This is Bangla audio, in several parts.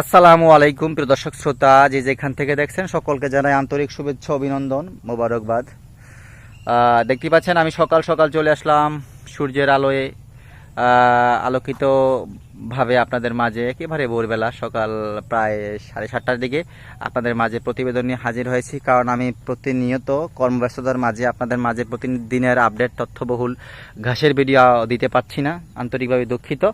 আসসালামু আলাইকুম প্রিয় দর্শক শ্রোতা যে যেখান থেকে দেখছেন সকলকে জানাই আন্তরিক শুভেচ্ছা অভিনন্দন মোবারকবাদ। দেখতে পাচ্ছেন আমি সকাল সকাল চলে আসলাম সূর্যের আলোয় আহ, আলোকিত ভাবে আপনাদের মাঝে একেবারে ভোরবেলা সকাল প্রায় সাড়ে সাতটার দিকে আপনাদের মাঝে প্রতিবেদন নিয়ে হাজির হয়েছি কারণ আমি প্রতিনিয়ত কর্মব্যস্ততার মাঝে আপনাদের মাঝে প্রতিদিনের আপডেট তথ্যবহুল ঘাসের ভিডিও দিতে পারছি না আন্তরিকভাবে দুঃখিত।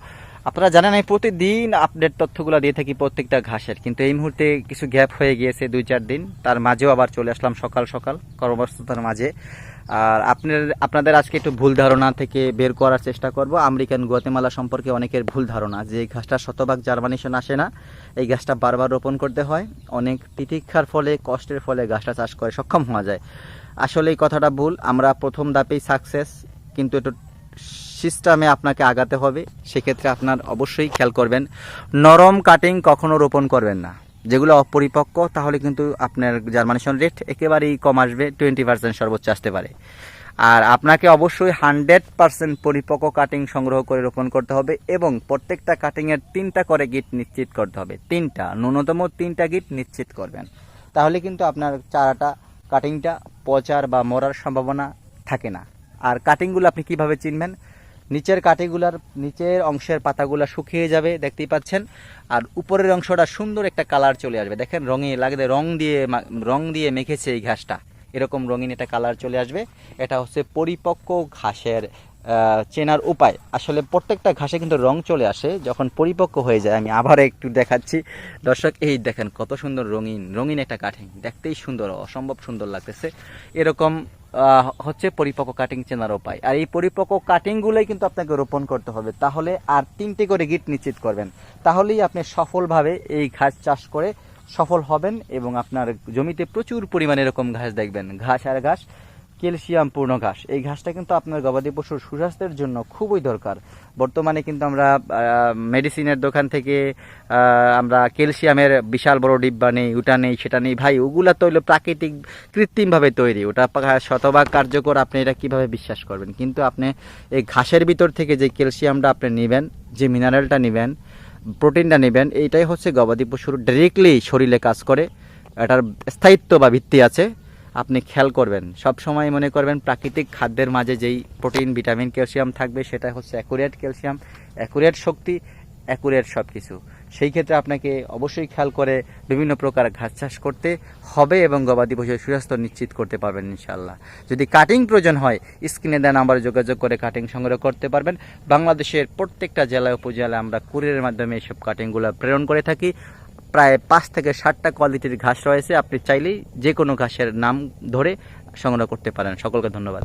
আপনারা জানেন, আমি প্রতিদিন আপডেট তথ্যগুলো দিয়ে থাকি প্রত্যেকটা ঘাসের। কিন্তু এই মুহূর্তে কিছু গ্যাপ হয়ে গিয়েছে দুই, চার দিন। তার মাঝেও আবার চলে আসলাম সকাল সকাল কর্মব্যস্ততার মাঝে। আর আপনার, আপনাদের আজকে একটু ভুল ধারণা থেকে বের করার চেষ্টা করব। আমেরিকান গুয়াতেমালা সম্পর্কে অনেকের ভুল ধারণা যে এই ঘাসটা শতভাগ জার্মানেশন আসে না। এই গাছটা বারবার রোপণ করতে হয়। অনেক তিতিক্ষার ফলে, কষ্টের ফলে গাছটা চাষ করে সক্ষম হওয়া যায়। আসলে এই কথাটা ভুল। আমরা প্রথম ধাপেই সাকসেস কিন্তু একটু সিস্টেমে আপনাকে আগাতে হবে, সেক্ষেত্রে আপনার অবশ্যই খেয়াল করবেন, নরম কাটিং কখনো রোপণ করবেন না। যেগুলো অপরিপক্ক, তাহলে কিন্তু আপনার জার্মানেশন রেট একেবারেই কম আসবে টোয়েন্টি পার্সেন্ট সর্বোচ্চ আসতে পারে। আর আপনাকে অবশ্যই হান্ড্রেড পার্সেন্ট পরিপক্ক কাটিং সংগ্রহ করে রোপণ করতে হবে এবং প্রত্যেকটা কাটিংয়ের তিনটা করে গিট নিশ্চিত করতে হবে। তিনটা, ন্যূনতম তিনটা গিট নিশ্চিত করবেন। তাহলে কিন্তু আপনার চারাটা কাটিংটা পচার বা মরার সম্ভাবনা থাকে না। আর কাটিংগুলো আপনি কীভাবে চিনবেন? নিচের কাটিগুলার নিচের অংশের পাতাগুলা শুকিয়ে যাবে, দেখতেই পাচ্ছেন। আর উপরের অংশটা সুন্দর একটা কালার চলে আসবে। দেখেন রঙে লাগবে রং দিয়ে রং দিয়ে মেখেছে এই ঘাসটা। এরকম রঙিন একটা কালার চলে আসবে। এটা হচ্ছে পরিপক্ক ঘাসের চেনার উপায়। আসলে প্রত্যেকটা ঘাসে কিন্তু রং চলে আসে। যখন পরিপক্ক হয়ে যায়, আমি আবার একটু দেখাচ্ছি। দর্শক, এই দেখেন কত সুন্দর রঙিন রঙিন একটা কাটিং দেখতেই সুন্দর, অসম্ভব সুন্দর লাগতেছে। এরকম হচ্ছে পরিপক্ক কাটিং চেনার উপায়। আর এই পরিপক্ক কাটিংগুলোই কিন্তু আপনাকে রোপণ করতে হবে। তাহলে আর তিনটি করে গিট নিশ্চিত করবেন। তাহলেই আপনি সফলভাবে এই ঘাস চাষ করে সফল হবেন এবং আপনার জমিতে প্রচুর পরিমাণে এরকম ঘাস দেখবেন। ঘাস আর ঘাস ক্যালসিয়াম পূর্ণ ঘাস। এই ঘাসটা কিন্তু আপনার গবাদি পশুর সুস্বাস্থ্যের জন্য খুবই দরকার। বর্তমানে কিন্তু আমরা মেডিসিনের দোকান থেকে আমরা ক্যালসিয়ামের বিশাল বড় ডিব্বা নেই, ওটা নেই, সেটা নেই। ভাই, ওগুলা তো হলো প্রাকৃতিক কৃত্রিমভাবে তৈরি। ওটা শতভাগ কার্যকর। আপনি এটা কীভাবে বিশ্বাস করবেন? কিন্তু আপনি এই ঘাসের ভিতর থেকে যে ক্যালসিয়ামটা আপনি নেবেন, যে মিনারেলটা নেবেন প্রোটিনটা নেবেন, এইটাই হচ্ছে গবাদি পশুর ডাইরেক্টলি শরীরে কাজ করে। এটার স্থায়িত্ব বা ভিত্তি আছে। আপনি খেয়াল করবেন। সব সময় মনে করবেন প্রাকৃতিক খাদ্যের মাঝে যেই প্রোটিন, ভিটামিন, ক্যালসিয়াম থাকবে, সেটা হচ্ছে অ্যাকুরেট ক্যালসিয়াম। অ্যাকুরেট শক্তি, অ্যাকুরেট সব কিছু সেই ক্ষেত্রে আপনাকে অবশ্যই খেয়াল করে বিভিন্ন প্রকার ঘাস চাষ করতে হবে এবং গবাদি পশুর সুস্বাস্থ্য নিশ্চিত করতে পারবেন ইনশাল্লাহ যদি কাটিং প্রয়োজন হয় স্ক্রিনে দেন নাম্বারে যোগাযোগ করে কাটিং সংগ্রহ করতে পারবেন। বাংলাদেশের প্রত্যেকটা জেলায়, উপজেলায় আমরা কুরিয়ারের মাধ্যমে এইসব কাটিংগুলো প্রেরণ করে থাকি। প্রায় পাঁচ থেকে ষাটটা কোয়ালিটির ঘাস রয়েছে। আপনি চাইলেই যে কোনো ঘাসের নাম ধরে সংগ্রহ করতে পারেন। সকলকে ধন্যবাদ।